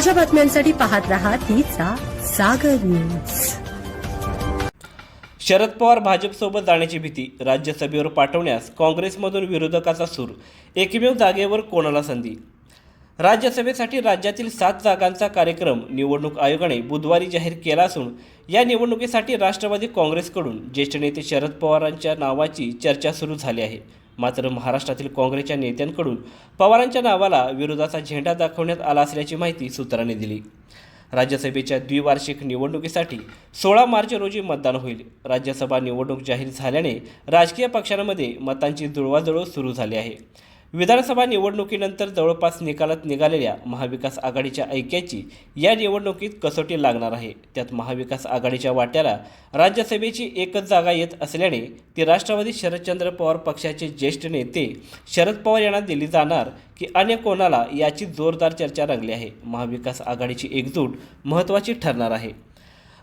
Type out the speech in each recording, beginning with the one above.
ताज्या बातम्यांसाठी पाहत राहा तिचा सागर न्यूज. शरद पवार भाजपसोबत जाण्याची भीती राज्यसभेवर पाठवण्यास काँग्रेसमधून विरोधकाचा सूर एकमेव जागेवर कोणाला संधी? राज्यसभेसाठी राज्यातील सात जागांचा कार्यक्रम निवडणूक आयोगाने बुधवारी जाहीर केला असून या निवडणुकीसाठी राष्ट्रवादी काँग्रेसकडून ज्येष्ठ नेते शरद पवारांच्या नावाची चर्चा सुरू झाली आहे. मात्र महाराष्ट्रातील काँग्रेसच्या नेत्यांकडून पवारांच्या नावाला विरोधाचा झेंडा दाखवण्यात आला असल्याची माहिती सूत्रांनी दिली. राज्यसभेच्या द्विवार्षिक निवडणुकीसाठी सोळा मार्च रोजी मतदान होईल. राज्यसभा निवडणूक जाहीर झाल्याने राजकीय पक्षांमध्ये मतांची जुळवाजुळव सुरू झाली आहे. विधानसभा निवडणुकीनंतर जवळपास निकालात निघालेल्या महाविकास आघाडीच्या ऐक्याची या निवडणुकीत कसोटी लागणार आहे. त्यात महाविकास आघाडीच्या वाट्याला राज्यसभेची एकच जागा येत असल्याने ती राष्ट्रवादी शरदचंद्र पवार पक्षाचे ज्येष्ठ नेते शरद पवार यांना दिली जाणार की अन्य कोणाला याची जोरदार चर्चा रंगली आहे. महाविकास आघाडीची एकजूट महत्त्वाची ठरणार आहे.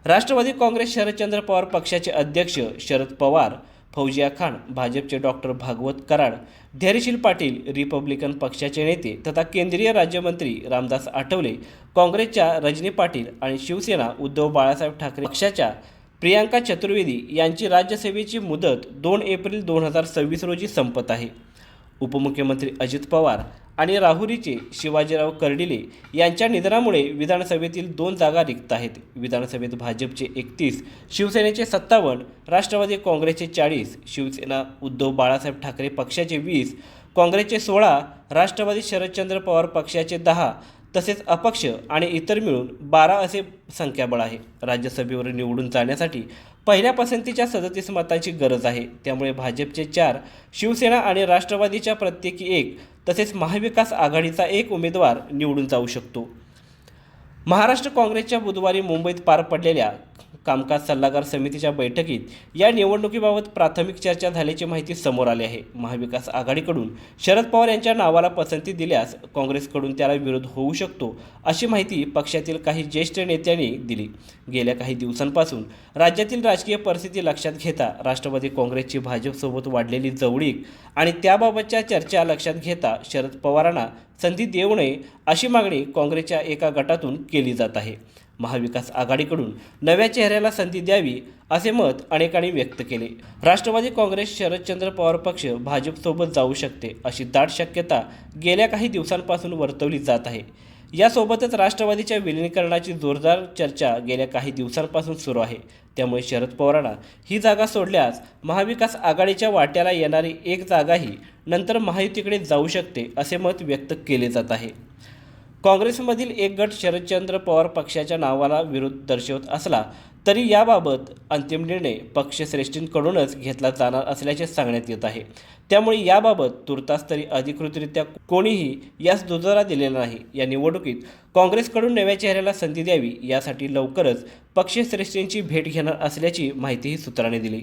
राष्ट्रवादी काँग्रेस शरदचंद्र पवार पक्षाचे अध्यक्ष शरद पवार फौजिया खान भाजपचे डॉक्टर भागवत कराड धैर्यशील पाटील रिपब्लिकन पक्षाचे नेते तथा केंद्रीय राज्यमंत्री रामदास आठवले काँग्रेसच्या रजनी पाटील आणि शिवसेना उद्धव बाळासाहेब ठाकरे पक्षाच्या प्रियांका चतुर्वेदी यांची राज्यसेवेची मुदत दोन एप्रिल दोन हजार सव्वीस रोजी संपत आहे. उपमुख्यमंत्री अजित पवार आणि राहुरीचे शिवाजीराव कर्डिले यांच्या निधनामुळे विधानसभेतील दोन जागा रिक्त आहेत. विधानसभेत भाजपचे एकतीस शिवसेनेचे सत्तावन्न राष्ट्रवादी काँग्रेसचे चाळीस शिवसेना उद्धव बाळासाहेब ठाकरे पक्षाचे वीस काँग्रेसचे सोळा राष्ट्रवादी शरदचंद्र पवार पक्षाचे दहा तसेच अपक्ष आणि इतर मिळून बारा असे संख्याबळ आहे. राज्यसभेवर निवडून जाण्यासाठी पहिल्या पसंतीच्या सदतीस मतांची गरज आहे. त्यामुळे भाजपचे चार शिवसेना आणि राष्ट्रवादीच्या प्रत्येकी एक तसेच महाविकास आघाडीचा एक उमेदवार निवडून जाऊ शकतो. महाराष्ट्र काँग्रेसच्या बुधवारी मुंबईत पार पडलेल्या कामकाज सल्लागार समितीच्या बैठकीत या निवडणुकीबाबत प्राथमिक चर्चा झाल्याची माहिती समोर आली आहे. महाविकास आघाडीकडून शरद पवार यांच्या नावाला पसंती दिल्यास काँग्रेसकडून त्याला विरोध होऊ शकतो अशी माहिती पक्षातील काही ज्येष्ठ नेत्यांनी दिली. गेल्या काही दिवसांपासून राज्यातील राजकीय परिस्थिती लक्षात घेता राष्ट्रवादी काँग्रेसची भाजपसोबत वाढलेली जवळीक आणि त्याबाबतच्या चर्चा लक्षात घेता शरद पवारांना संधी देऊ नये अशी मागणी काँग्रेसच्या एका गटातून केली जात आहे. महाविकास आघाडीकडून नव्या चेहऱ्याला संधी द्यावी असे मत अनेकांनी व्यक्त केले. राष्ट्रवादी काँग्रेस शरदचंद्र पवार पक्ष भाजपसोबत जाऊ शकते अशी दाट शक्यता गेल्या काही दिवसांपासून वर्तवली जात आहे. यासोबतच राष्ट्रवादीच्या विलिनीकरणाची जोरदार चर्चा गेल्या काही दिवसांपासून सुरू आहे. त्यामुळे शरद पवारांना ही जागा सोडल्यास महाविकास आघाडीच्या वाट्याला येणारी एक जागाही नंतर महायुतीकडे जाऊ शकते असे मत व्यक्त केले जात आहे. काँग्रेसमधील एक गट शरदचंद्र पवार पक्षाच्या नावाला विरोध दर्शवत असला तरी याबाबत अंतिम निर्णय पक्षश्रेष्ठींकडूनच घेतला जाणार असल्याचे सांगण्यात येत आहे. त्यामुळे याबाबत तुर्तास तरी अधिकृतरित्या कोणीही यास दुजोरा दिलेला नाही. या निवडणुकीत काँग्रेसकडून नव्या चेहऱ्याला संधी द्यावी यासाठी लवकरच पक्षश्रेष्ठींची भेट घेणार असल्याची माहितीही सूत्रांनी दिली.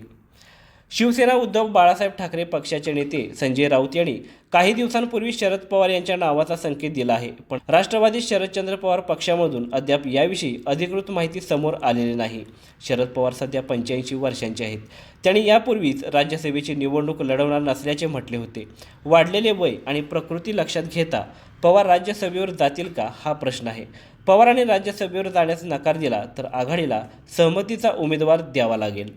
शिवसेना उद्धव बाळासाहेब ठाकरे पक्षाचे नेते संजय राऊत यांनी काही दिवसांपूर्वी शरद पवार यांच्या नावाचा संकेत दिला आहे. पण राष्ट्रवादी शरदचंद्र पवार पक्षामधून अद्याप याविषयी अधिकृत माहिती समोर आलेली नाही. शरद पवार सध्या पंच्याऐंशी वर्षांचे आहेत. त्यांनी यापूर्वीच राज्यसभेची निवडणूक लढवणार नसल्याचे म्हटले होते. वाढलेले वय आणि प्रकृती लक्षात घेता पवार राज्यसभेवर जातील का हा प्रश्न आहे. पवारांनी राज्यसभेवर जाण्यास नकार दिला तर आघाडीला सहमतीचा उमेदवार द्यावा लागेल.